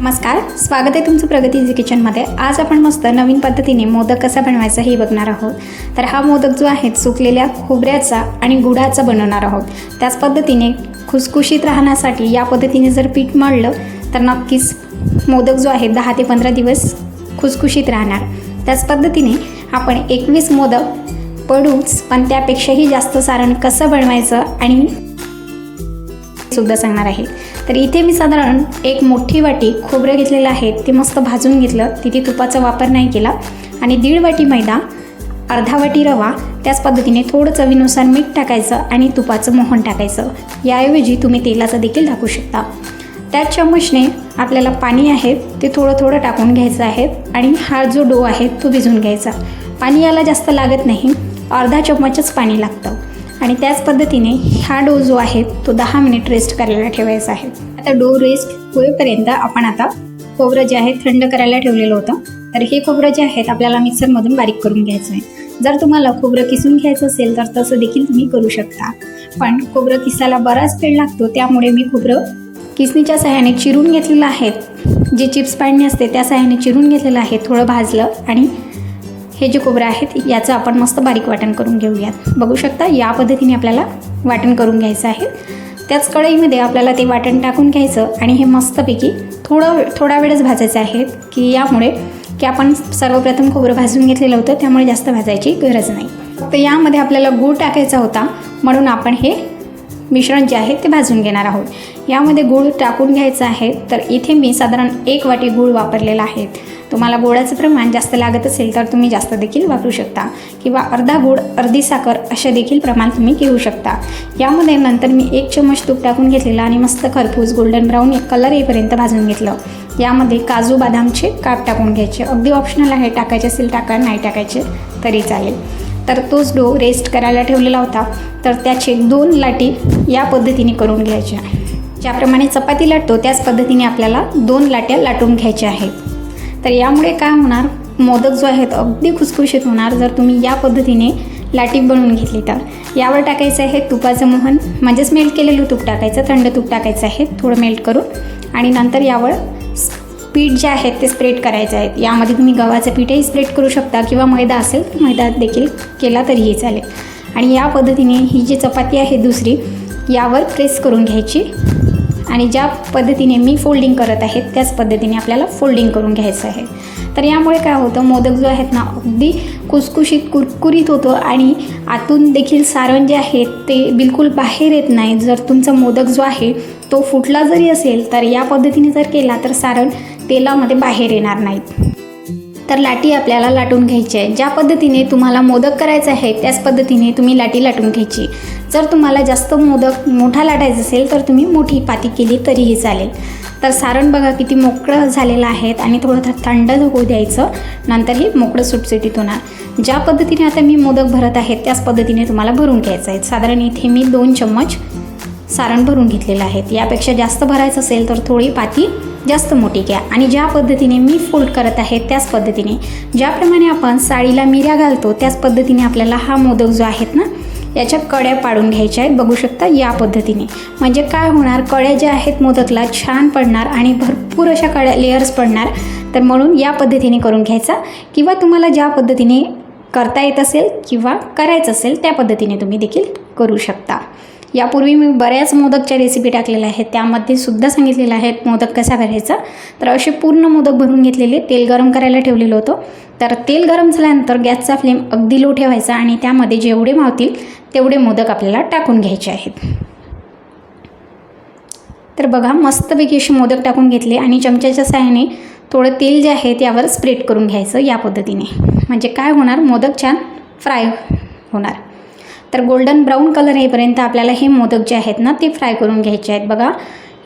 नमस्कार स्वागत आहे तुमचं प्रगती इझी किचनमध्ये आज आपण मस्त नवीन पद्धतीने मोदक कसा बनवायचा हे बघणार आहोत. तर हा मोदक जो आहे सुकलेल्या खोबऱ्याचा आणि गुडाचा बनवणार आहोत. त्याच पद्धतीने खुसखुशीत राहण्यासाठी या पद्धतीने जर पीठ मळलं तर नक्कीच मोदक जो आहे दहा ते पंधरा दिवस खुसखुशीत राहणार. त्याच पद्धतीने आपण एकवीस मोदक पडूच पण त्यापेक्षाही जास्त सारण कसं बनवायचं आणि सुद्धा सांगणार आहे. तर इथे मी साधारण एक मोठी वाटी खोबरं घेतलेलं आहे ते मस्त भाजून घेतलं. तिथे तुपाचा वापर नाही केला. आणि दीड वाटी मैदा अर्धा वाटी रवा त्याच पद्धतीने थोडं चवीनुसार मीठ टाकायचं आणि तुपाचं मोहन टाकायचं. याऐवजी तुम्ही तेलाचं देखील टाकू शकता. त्याच चम्मचने आपल्याला पाणी आहे ते थोडं थोडं टाकून घ्यायचं आहे आणि हा जो डो आहे तो भिजवून घ्यायचा. पाणी याला जास्त लागत नाही. अर्धा चम्मचच पाणी लागतं. आणि त्याच पद्धतीने हा डो जो आहे तो दहा मिनिट रेस्ट करायला ठेवायचा आहे. आता डो रेस्ट होईपर्यंत आपण आता खोबरं जे आहे थंड करायला ठेवलेलं होतं. तर हे खोबरं जे आहेत आपल्याला मिक्सरमधून बारीक करून घ्यायचं आहे. जर तुम्हाला खोबरं किसून घ्यायचं असेल तर तसं देखील तुम्ही करू शकता. पण खोबरं किसायला बराच वेळ लागतो त्यामुळे मी खोबरं किसणीच्या सहाय्याने चिरून घेतलेलं आहे. जे चिप्स पाडणे असते त्या सहाय्याने चिरून घेतलेलं आहे. थोडं भाजलं आणि हे जे खोबरं आहेत याचं आपण मस्त बारीक वाटण करून घेऊयात. बघू शकता या पद्धतीने आपल्याला वाटण करून घ्यायचं आहे. त्याच कढईमध्ये आपल्याला ते वाटण टाकून घ्यायचं आणि हे मस्तपैकी थोडं थोडा वेळच भाजायचं आहे की यामुळे की आपण सर्वप्रथम खोबरं भाजून घेतलेलं होतं त्यामुळे जास्त भाजायची गरज नाही. तर यामध्ये आपल्याला गूळ टाकायचा होता म्हणून आपण हे मिश्रण जे आहे ते भाजून घेणार आहोत. यामध्ये गूळ टाकून घ्यायचं आहे तर इथे मी साधारण एक वाटी गूळ वापरलेला आहे. तुम्हाला गोडाचं प्रमाण जास्त लागत असेल तर तुम्ही जास्त देखील वापरू शकता. किंवा अर्धा गूळ अर्धी साखर असे देखील प्रमाण तुम्ही घेऊ शकता. यामध्ये नंतर मी एक चम्मच तूप टाकून घेतलेला आणि मस्त खरपूस गोल्डन ब्राऊन कलर येईपर्यंत भाजून घेतलं. यामध्ये काजू बदामचे काप टाकून घ्यायचे. अगदी ऑप्शनल आहे टाकायचे असेल टाका नाही टाकायचे तरी चालेल. तर तोच डो रेस्ट करायला ठेवलेला होता. तर त्याचे दोन लाटी या पद्धतीने करून घ्यायच्या. ज्याप्रमाणे चपाती लाटतो त्याच पद्धतीने आपल्याला दोन लाट्या लाटून घ्यायच्या आहेत. तर यामुळे काय होणार? मोदक जो आहेत अगदी खुसखुशीत होणार जर तुम्ही या पद्धतीने लाटी बनवून घेतली तर. यावर टाकायचं आहे तुपाचं मोहन. म्हणजेच मेल्ट केलेलं तूप टाकायचं थंड तूप टाकायचं आहे. थोडं मेल्ट करून. आणि नंतर यावर पीठ जे आहेत ते स्प्रेड करायचे आहेत यामध्ये तुम्ही गव्हाचं पीठही स्प्रेड करू शकता किंवा मैदा असेल तर मैदा देखील केला तरीही चालेल. आणि या पद्धतीने ही जी चपाती आहे दुसरी यावर प्रेस करून घ्यायची. आणि ज्या पद्धतीने मी फोल्डिंग करत आहे त्याच पद्धतीने आपल्याला फोल्डिंग करून घ्यायचं आहे. तर यामुळे काय होतं मोदक जो आहेत ना अगदी कुसकुशीत कुरकुरीत होतो आणि आतून देखील सारण जे आहे ते बिलकुल बाहेर येत नाही. जर तुमचा मोदक जो आहे तो फुटला जरी असेल तर या पद्धतीने जर केला तर सारण तेलामध्ये बाहेर येणार नाहीत. तर लाटी आपल्याला लाटून घ्यायची आहे. ज्या पद्धतीने तुम्हाला मोदक करायचं आहे त्याच पद्धतीने तुम्ही लाटी लाटून घ्यायची. जर तुम्हाला जास्त मोदक मोठा लाटायचा असेल तर तुम्ही मोठी पाती केली तरीही चालेल. तर सारण बघा किती मोकळं झालेलं आहे आणि थोडं थंड होऊ द्यायचं. नंतर हे मोकळं सुटसुटीत होणार. ज्या पद्धतीने आता मी मोदक भरत आहे त्याच पद्धतीने तुम्हाला भरून घ्यायचं आहे. साधारण इथे मी दोन चम्मच सारण भरून घेतलेलं आहे. यापेक्षा जास्त भरायचं असेल तर थोडी पाती जास्त मोठी घ्या. आणि ज्या पद्धतीने मी फोल्ड करत आहे त्याच पद्धतीने. ज्याप्रमाणे आपण साडीला मिऱ्या घालतो त्याच पद्धतीने आपल्याला हा मोदक जो आहेत ना याच्या कड्या पाडून घ्यायच्या आहेत. बघू शकता या पद्धतीने. म्हणजे काय होणार? कड्या ज्या आहेत मोदकला छान पडणार आणि भरपूर अशा कड्या लेयर्स पडणार. तर म्हणून या पद्धतीने करून घ्यायचा. किंवा तुम्हाला ज्या पद्धतीने करता येत असेल किंवा करायचं असेल त्या पद्धतीने तुम्ही देखील करू शकता. यापूर्वी मी बऱ्याच मोदकच्या रेसिपी टाकलेल्या आहेत. त्यामध्ये सुद्धा सांगितलेलं आहे मोदक कसा करायचा. तर असे पूर्ण मोदक भरून घेतलेले तेल गरम करायला ठेवलेलं होतं. तर तेल गरम झाल्यानंतर गॅसचा फ्लेम अगदी लो ठेवायचा आणि त्यामध्ये जेवढे मावतील तेवढे मोदक आपल्याला टाकून घ्यायचे आहेत. तर बघा मस्तपैकी असे मोदक टाकून घेतले आणि चमच्याच्या सहाय्याने थोडं तेल जे आहे त्यावर स्प्रेड करून घ्यायचं या पद्धतीने. म्हणजे काय होणार? मोदक छान फ्राय होणार. तर गोल्डन ब्राऊन कलर येईपर्यंत आपल्याला हे मोदक जे आहेत ना ते फ्राय करून घ्यायचे आहेत. बघा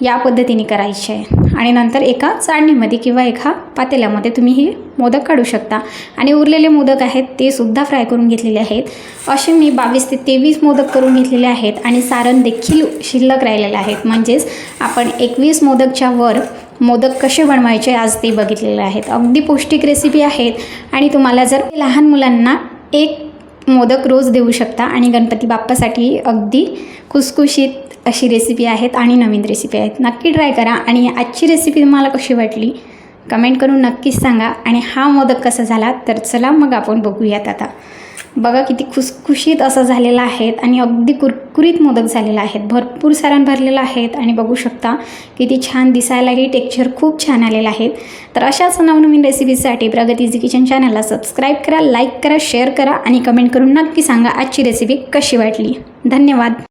या पद्धतीने करायचे आहे. आणि नंतर एका चाळणीमध्ये किंवा एका पातेल्यामध्ये तुम्ही हे मोदक काढू शकता. आणि उरलेले मोदक आहेत ते सुद्धा फ्राय करून घेतलेले आहेत. असे मी बावीस ते तेवीस मोदक करून घेतलेले आहेत आणि सारण देखील शिल्लक राहिलेले आहेत म्हणजेच आपण एकवीस मोदकच्या वर मोदक कसे बनवायचे आज ते बघितलेले आहेत. अगदी पौष्टिक रेसिपी आहेत. आणि तुम्हाला जर लहान मुलांना एक मोदक रोज देऊ शकता आणि गणपती बाप्पासाठी अगदी खुसखुशीत अशी रेसिपी आहेत आणि नवीन रेसिपी आहेत. नक्की ट्राय करा आणि आजची रेसिपी तुम्हाला कशी वाटली? कमेंट करून नक्कीच सांगा आणि हा मोदक कसा झाला तर चला मग आपण बघूयात आता. बघा किती खुसखुशीत असं झालेलं आहेत आणि अगदी कुरकुरीत मोदक झालेला आहेत. भरपूर सारण भरलेलं आहेत आणि बघू शकता किती छान दिसायलाही टेक्स्चर खूप छान आलेलं आहेत तर अशाच नवनवीन रेसिपीसाठी प्रगती इझी किचन चॅनलला सबस्क्राईब करा लाईक करा शेअर करा आणि कमेंट करून नक्की सांगा आजची रेसिपी कशी वाटली. धन्यवाद.